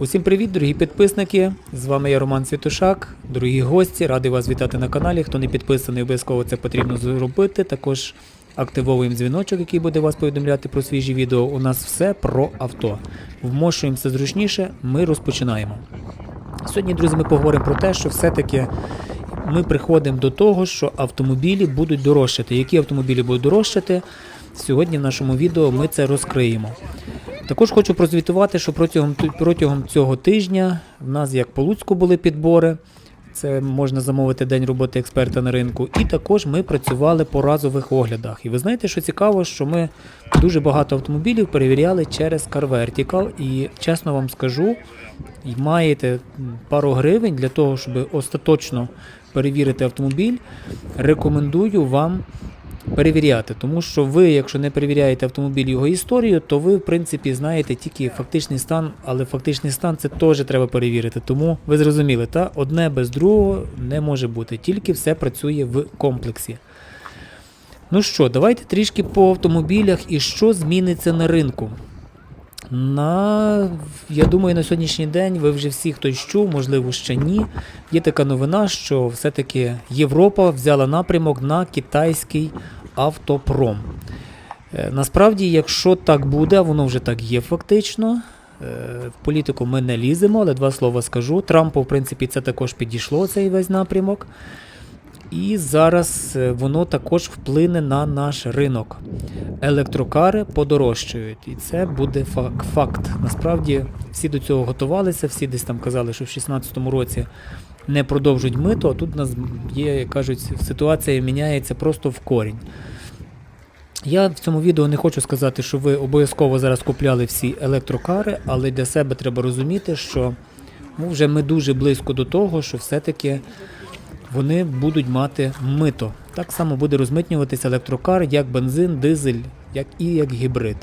Усім привіт, дорогі підписники! З вами я Роман Світушак, дорогі гості, радий вас вітати на каналі. Хто не підписаний, обов'язково це потрібно зробити. Також активовуємо дзвіночок, який буде вас повідомляти про свіжі відео. У нас все про авто. Вмошуємося зручніше, ми розпочинаємо. Сьогодні, друзі, ми поговоримо про те, що все-таки ми приходимо до того, що автомобілі будуть дорожчати. Які автомобілі будуть дорожчати? Сьогодні в нашому відео ми це розкриємо. Також хочу прозвітувати, що протягом, протягом цього тижня в нас як по Луцьку були підбори. Це можна замовити день роботи експерта на ринку. І також ми працювали по разових оглядах. І ви знаєте, що цікаво, що ми дуже багато автомобілів перевіряли через Car Vertical. І чесно вам скажу, маєте пару гривень для того, щоб остаточно перевірити автомобіль, рекомендую вам перевіряти. Тому що ви, якщо не перевіряєте автомобіль його історію, то ви, в принципі, знаєте тільки фактичний стан, але фактичний стан це теж треба перевірити. Тому ви зрозуміли, та одне без другого не може бути. Тільки все працює в комплексі. Ну що, давайте трішки по автомобілях і що зміниться на ринку. На, я думаю, на сьогоднішній день ви вже всі хтось чув, можливо, ще ні. Є така новина, що все-таки Європа взяла напрямок на китайський автопром. Е, Насправді, якщо так буде, воно вже так є фактично. е, В політику ми не ліземо, але два слова скажу. Трампу, в принципі, це також підійшло, цей весь напрямок. І зараз е, воно також вплине на наш ринок. Електрокари подорожчають, і це буде факт. Насправді всі до цього готувалися, всі десь там казали, що в 2016 році не продовжують мито, а тут у нас є, як кажуть, ситуація міняється просто в корінь. Я в цьому відео не хочу сказати, що ви обов'язково зараз купляли всі електрокари, але для себе треба розуміти, що ну, вже ми дуже близько до того, що все-таки вони будуть мати мито. Так само буде розмитнюватися електрокар, як бензин, дизель, як і як гібрид.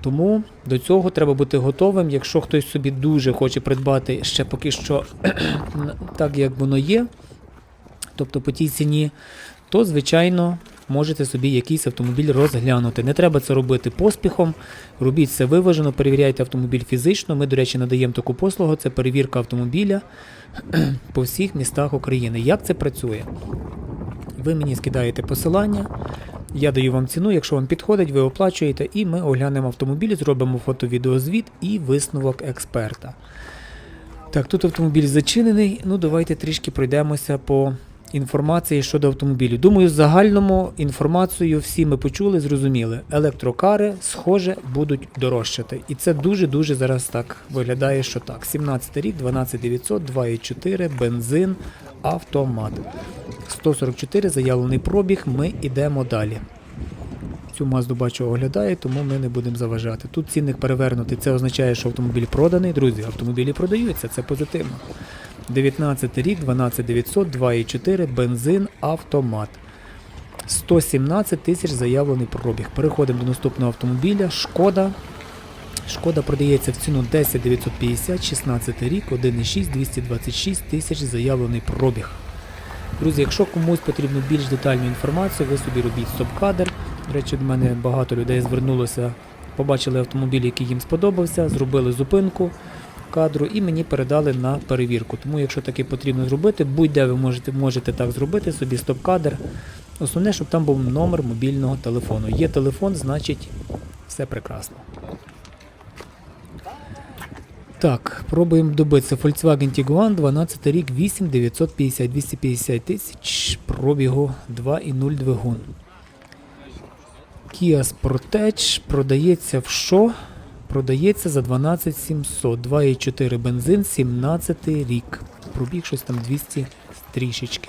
Тому до цього треба бути готовим. Якщо хтось собі дуже хоче придбати ще поки що так, як воно є, тобто по тій ціні, то звичайно можете собі якийсь автомобіль розглянути. Не треба це робити поспіхом. Робіть все виважено, перевіряйте автомобіль фізично. Ми, до речі, надаємо таку послугу. Це перевірка автомобіля по всіх містах України. Як це працює? Ви мені скидаєте посилання, я даю вам ціну, якщо вам підходить, ви оплачуєте, і ми оглянемо автомобіль, зробимо фото-відеозвіт і висновок експерта. Так, тут автомобіль зачинений. Ну, давайте трішки пройдемося по інформації щодо автомобілю. Думаю, в загальному інформацію всі ми почули, зрозуміли. Електрокари, схоже, будуть дорожчати. І це дуже-дуже зараз так виглядає, що так. 17 рік, 12900, 2,4, бензин, автомат. 144 заявлений пробіг, ми йдемо далі. Цю мазду бачу оглядає, тому ми не будемо заважати. Тут цінник перевернутий, це означає, що автомобіль проданий. Друзі, автомобілі продаються, це позитивно. 19 рік, 12900, 2,4, бензин, автомат. 117 тисяч заявлений пробіг. Переходимо до наступного автомобіля. Шкода. Шкода продається в ціну 10 950, 16 рік, 1,6, 226 тисяч заявлений пробіг. Друзі, якщо комусь потрібно більш детальну інформацію, ви собі робіть стоп-кадр. До речі, до мене багато людей звернулося, побачили автомобіль, який їм сподобався, зробили зупинку кадру і мені передали на перевірку. Тому, якщо таке потрібно зробити, будь-де ви можете, можете так зробити, собі стоп-кадр. Основне, щоб там був номер мобільного телефону. Є телефон, значить все прекрасно. Так, пробуємо добитися. Volkswagen Tiguan, 12 рік, 8950, 250 тисяч, пробігу 2,0 двигун. Kia Sportage продається в що? Продається за 12700, 2,4 бензин, 17 рік. Пробіг щось там 200 трішечки.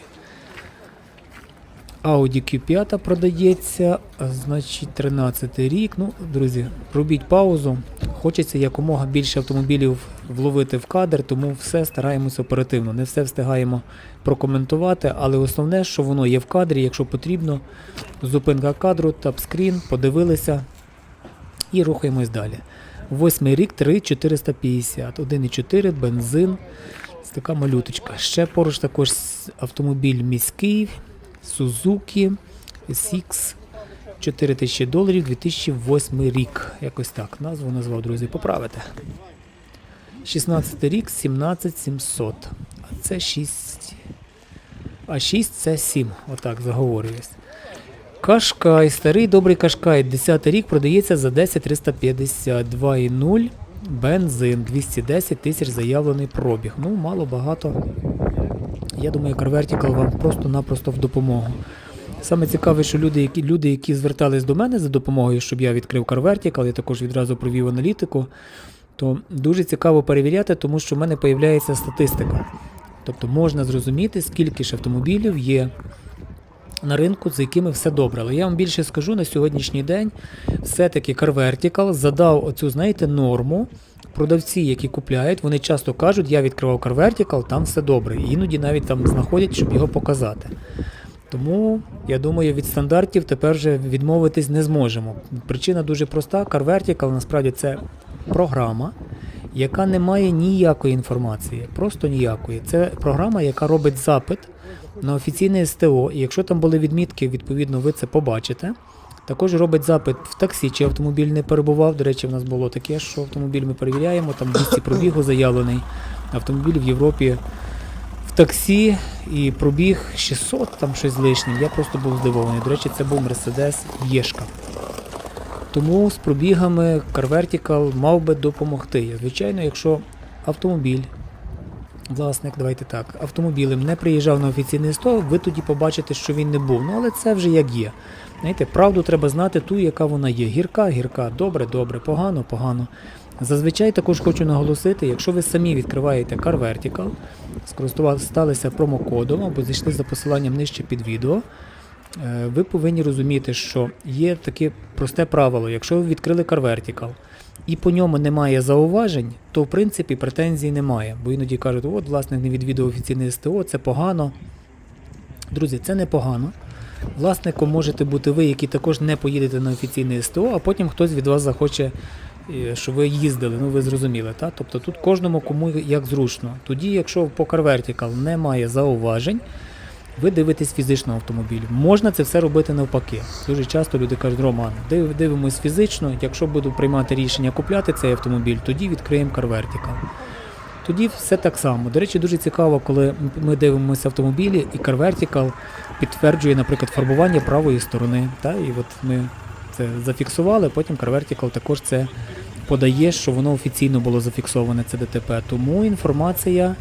Audi Q5 продається, значить 13 рік. Ну, друзі, робіть паузу. Хочеться якомога більше автомобілів вловити в кадр, тому все стараємося оперативно. Не все встигаємо прокоментувати, але основне, що воно є в кадрі, якщо потрібно, зупинка кадру, тапскрін, подивилися і рухаємось далі. Восьмий рік 3,450, 1,4 бензин. Ось така малюточка. Ще поруч також автомобіль міський, Suzuki SX 4000 доларів 2008 рік. Якось так. Назву назвав, друзі, поправити. 16 рік 17700. А це 6. А 6 це 7. Отак заговорююсь. Кашкай, старий добрий Кашкай, 10 рік продається за 10 350, 2,0, бензин, 210 тисяч заявлений пробіг. Ну, мало багато. Я думаю, CarVertical вам просто-напросто в допомогу. Саме цікаве, що люди, які, люди, які звертались до мене за допомогою, щоб я відкрив CarVertical, я також відразу провів аналітику, то дуже цікаво перевіряти, тому що в мене з'являється статистика. Тобто можна зрозуміти, скільки ж автомобілів є на ринку, з якими все добре. Але я вам більше скажу на сьогоднішній день, все-таки CarVertical задав оцю, знаєте, норму. Продавці, які купляють, вони часто кажуть, я відкривав CarVertical, там все добре. Іноді навіть там знаходять, щоб його показати. Тому я думаю, від стандартів тепер вже відмовитись не зможемо. Причина дуже проста. CarVertical насправді це програма, яка не має ніякої інформації, просто ніякої. Це програма, яка робить запит на офіційне СТО. І якщо там були відмітки, відповідно, ви це побачите. Також робить запит в таксі, чи автомобіль не перебував. До речі, в нас було таке, що автомобіль ми перевіряємо, там 200 пробігу заявлений. Автомобіль в Європі в таксі і пробіг 600, там щось лишнім. Я просто був здивований. До речі, це був Mercedes Єшка. Тому з пробігами CarVertical мав би допомогти. Звичайно, якщо автомобіль, власник, давайте так, автомобілем не приїжджав на офіційний стол, ви тоді побачите, що він не був. Ну але це вже як є. Знаєте, правду треба знати ту, яка вона є. Гірка, гірка, добре, добре, погано, погано. Зазвичай також хочу наголосити, якщо ви самі відкриваєте CarVertical, скористалися промокодом або зайшли за посиланням нижче під відео, ви повинні розуміти, що є таке просте правило. Якщо ви відкрили CarVertical і по ньому немає зауважень, то в принципі претензій немає. Бо іноді кажуть, от власник не відвідав офіційне СТО, це погано. Друзі, це не погано. Власником можете бути ви, які також не поїдете на офіційне СТО, а потім хтось від вас захоче, е, щоб ви їздили. Ну ви зрозуміли, так? Тобто тут кожному кому як зручно. Тоді, якщо по CarVertical немає зауважень, ви дивитесь фізично автомобіль. Можна це все робити навпаки. Дуже часто люди кажуть, Роман, див- дивимось фізично, якщо буду приймати рішення купляти цей автомобіль, тоді відкриємо CarVertical. Тоді все так само. До речі, дуже цікаво, коли ми дивимося автомобілі, і CarVertical підтверджує, наприклад, фарбування правої сторони. Та? І от ми це зафіксували, потім CarVertical також це подає, що воно офіційно було зафіксоване, це ДТП. Тому інформація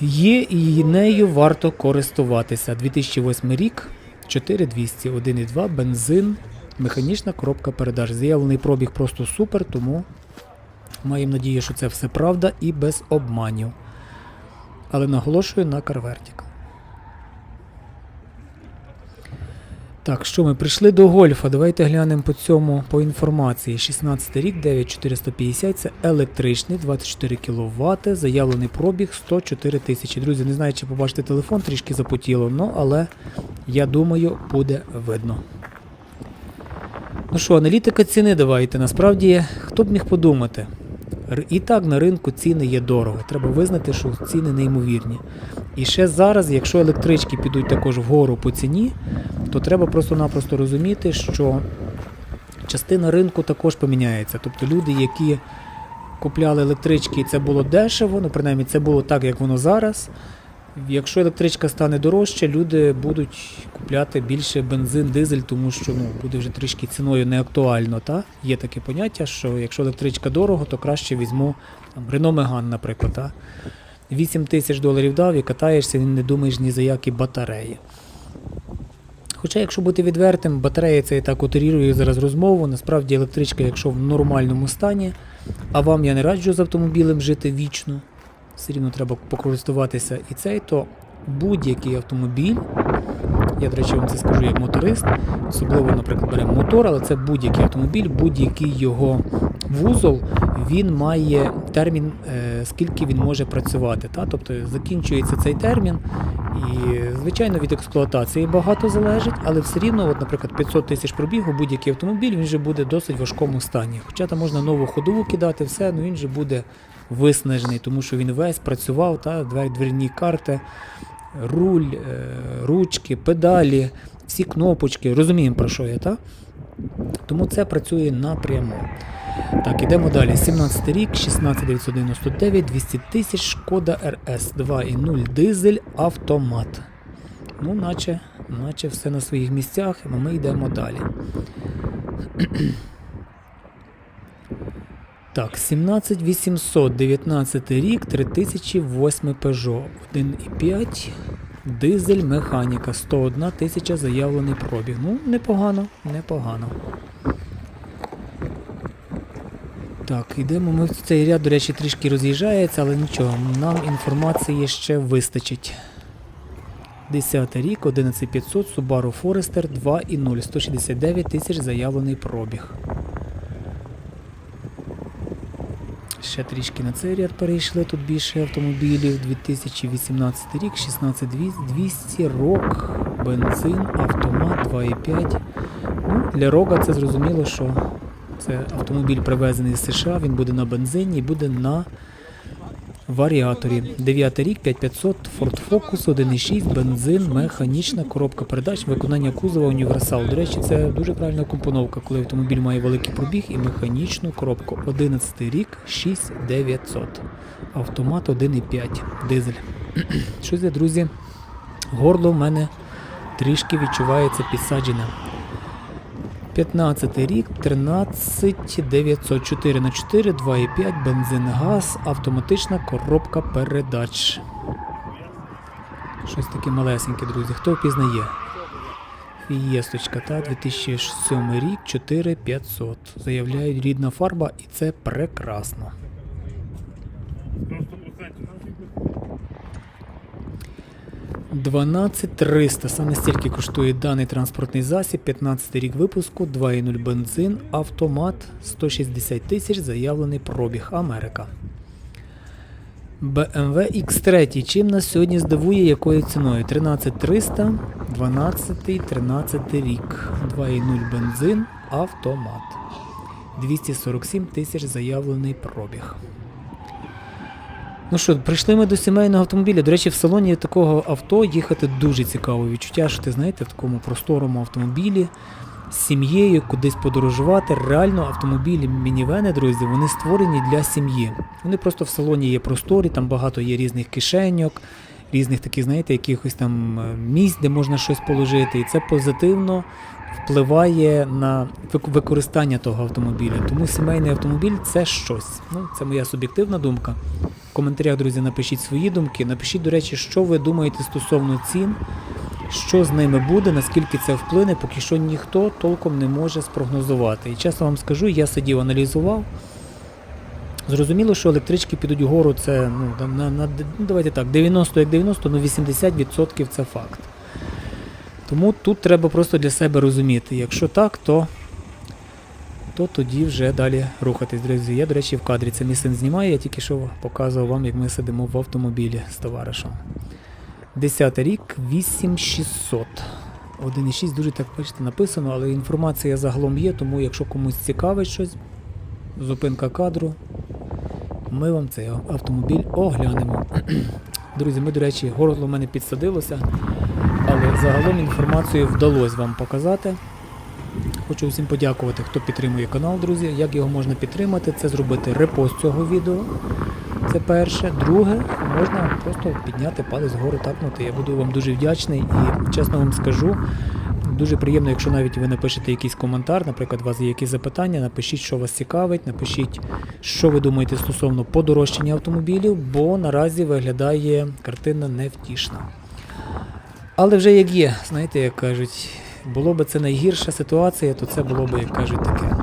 є і нею варто користуватися. 2008 рік, 4200, 1,2, бензин, механічна коробка передач. Заявлений пробіг просто супер, тому маємо надію, що це все правда і без обманів. Але наголошую на CarVertical. Так, що ми прийшли до гольфа. Давайте глянемо по цьому по інформації. 16 рік, 9450, це електричний, 24 кВт, заявлений пробіг 104 тисячі. Друзі, не знаю, чи побачите телефон, трішки запотіло, ну але я думаю, буде видно. Ну що, аналітика ціни давайте. Насправді, хто б міг подумати? І так на ринку ціни є дорого. Треба визнати, що ціни неймовірні. І ще зараз, якщо електрички підуть також вгору по ціні, то треба просто-напросто розуміти, що частина ринку також поміняється. Тобто люди, які купляли електрички, і це було дешево, ну принаймні це було так, як воно зараз. Якщо електричка стане дорожче, люди будуть купляти більше бензин, дизель, тому що ну, буде вже трішки ціною не актуально. Та? Є таке поняття, що якщо електричка дорого, то краще візьму там, Renault Megane, наприклад. Та? 8 тисяч доларів дав і катаєшся, і не думаєш ні за які батареї. Хоча, якщо бути відвертим, батарея це і так утрірує зараз розмову. Насправді електричка, якщо в нормальному стані, а вам я не раджу з автомобілем жити вічно, все рівно треба покористуватися і цей, то будь-який автомобіль, я, до речі, вам це скажу як моторист, особливо, наприклад, беремо мотор, але це будь-який автомобіль, будь-який його вузол, він має термін, е, скільки він може працювати. Та? Тобто закінчується цей термін, і, звичайно, від експлуатації багато залежить, але все рівно, от, наприклад, 500 тисяч пробігу, будь-який автомобіль, він вже буде в досить важкому стані. Хоча там можна нову ходову кидати, все, ну він вже буде виснажений, тому що він весь працював, та, дверні карти, руль, е, ручки, педалі, всі кнопочки. Розуміємо, про що я, та? Тому це працює напряму. Так, ідемо далі. 17 рік, 16999, 200 тисяч, шкода РС 2.0 дизель автомат. Ну, наче, наче все на своїх місцях, а ми йдемо далі. Так, 17800, 19 рік, 3008 Peugeot, 1,5, дизель, механіка, 101 тисяча заявлений пробіг. Ну, непогано, непогано. Так, йдемо ми цей ряд, до речі, трішки роз'їжджається, але нічого, нам інформації ще вистачить. 10 рік, 11500, Subaru Forester 2.0, 169 тисяч заявлений пробіг. Ще трішки на цей ряд перейшли, тут більше автомобілів. 2018 рік, 16200, рок, бензин, автомат 2.5. Ну, для рока це зрозуміло, що це автомобіль привезений з США, він буде на бензині і буде на варіаторі. 9 рік, 5500, Ford Focus, 1.6, бензин, механічна коробка передач, виконання кузова універсал. До речі, це дуже правильна компоновка, коли автомобіль має великий пробіг і механічну коробку. 11 рік, 6900. Автомат 1.5, дизель. Щось, друзі, горло в мене трішки відчувається підсаджене. 15 рік, 13904 на 4, 2,5, бензин, газ, автоматична коробка передач. Щось таке малесеньке, друзі. Хто впізнає? Фієсточка, та 2007 рік, 4500. Заявляють рідна фарба, і це прекрасно. 12300. Саме стільки коштує даний транспортний засіб, 15 рік випуску, 2.0 бензин, автомат, 160 тисяч, заявлений пробіг Америка. BMW X3. Чим нас сьогодні здивує, якою ціною? 13300, 12, 13 рік, 2.0 бензин, автомат. 247 тисяч заявлений пробіг. Ну що, прийшли ми до сімейного автомобіля. До речі, в салоні такого авто їхати дуже цікаво. Відчуття, що ти знаєте, в такому просторому автомобілі з сім'єю кудись подорожувати. Реально автомобілі мінівени, друзі, вони створені для сім'ї. Вони просто в салоні є просторі, там багато є різних кишеньок, різних таких, знаєте, якихось там е, місць, де можна щось положити. І це позитивно впливає на використання того автомобіля. Тому сімейний автомобіль це щось. Ну, це моя суб'єктивна думка. Коментарях, друзі, напишіть свої думки. Напишіть, до речі, що ви думаєте стосовно цін, що з ними буде, наскільки це вплине, поки що ніхто толком не може спрогнозувати. І чесно вам скажу, я сидів, аналізував. Зрозуміло, що електрички підуть вгору, це ну, там, на, на, ну, давайте так, 90 як 90, ну 80% це факт. Тому тут треба просто для себе розуміти. Якщо так, то, то тоді вже далі рухатись, друзі. Я, до речі, в кадрі це мій син знімає, я тільки що показував вам, як ми сидимо в автомобілі з товаришем. 10 рік, 8600. 1,6 дуже так бачите написано, але інформація загалом є, тому якщо комусь цікавить щось, зупинка кадру, ми вам цей автомобіль оглянемо. Друзі, ми, до речі, горло в мене підсадилося, але загалом інформацію вдалося вам показати. Хочу всім подякувати, хто підтримує канал, друзі. Як його можна підтримати, це зробити репост цього відео. Це перше. Друге, можна просто підняти палець вгору, тапнути. Я буду вам дуже вдячний і чесно вам скажу. Дуже приємно, якщо навіть ви напишете якийсь коментар, наприклад, у вас є якісь запитання, напишіть, що вас цікавить, напишіть, що ви думаєте стосовно подорожчання автомобілів, бо наразі виглядає картина невтішна. Але вже як є, знаєте, як кажуть, було би це найгірша ситуація, то це було би, як кажуть, таке.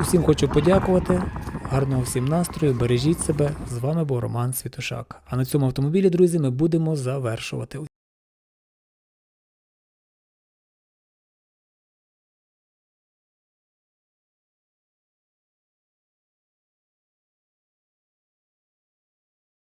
Усім хочу подякувати. Гарного всім настрою, бережіть себе. З вами був Роман Світошак. А на цьому автомобілі, друзі, ми будемо завершувати.